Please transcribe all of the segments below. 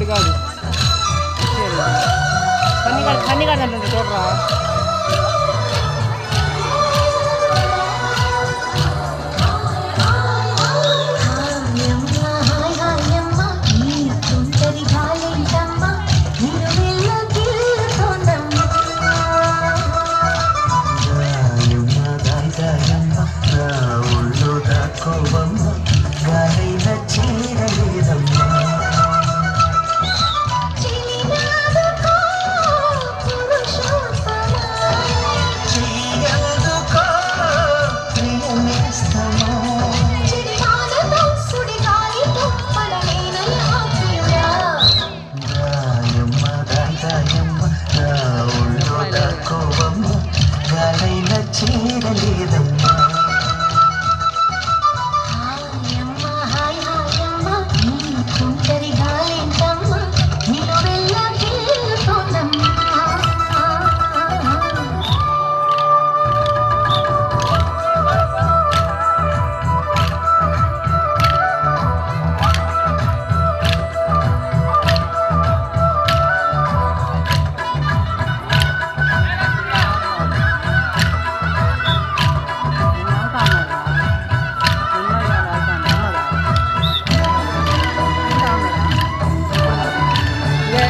அடுக்காது சரி. தண்ணி காடு தண்ணி காடு தண்ணி சொல்கிறா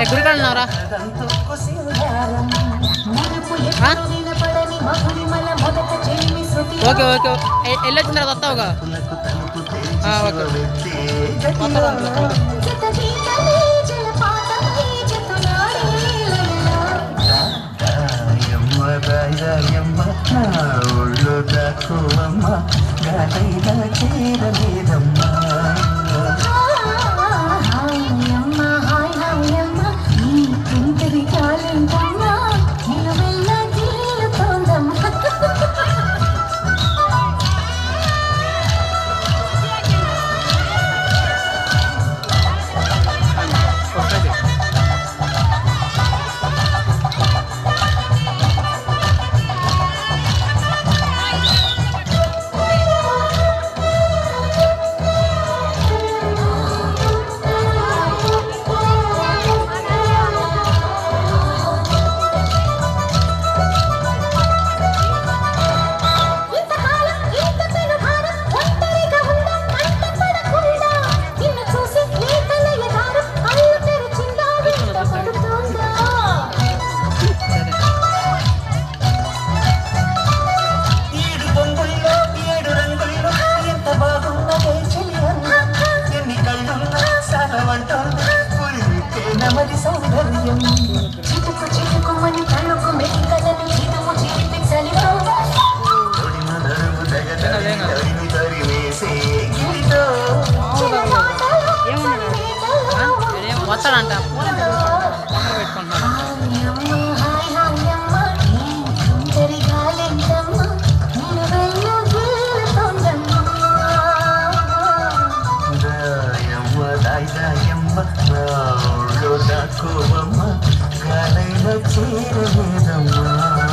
ఎక్కడికి వెళ్ళినారా ఓకే ఓకే వెళ్ళొచ్చిన తర్వాత వస్తావుగా. ఓకే. ఒళ్ళు చేరలేదమ్మా నమది సౌందర్యం. చిటుకు చిటుకుమని కళ్ళకు మెలికలను చిరుము చిలిపి చలిలో తొడిమ Oh, no, no, no.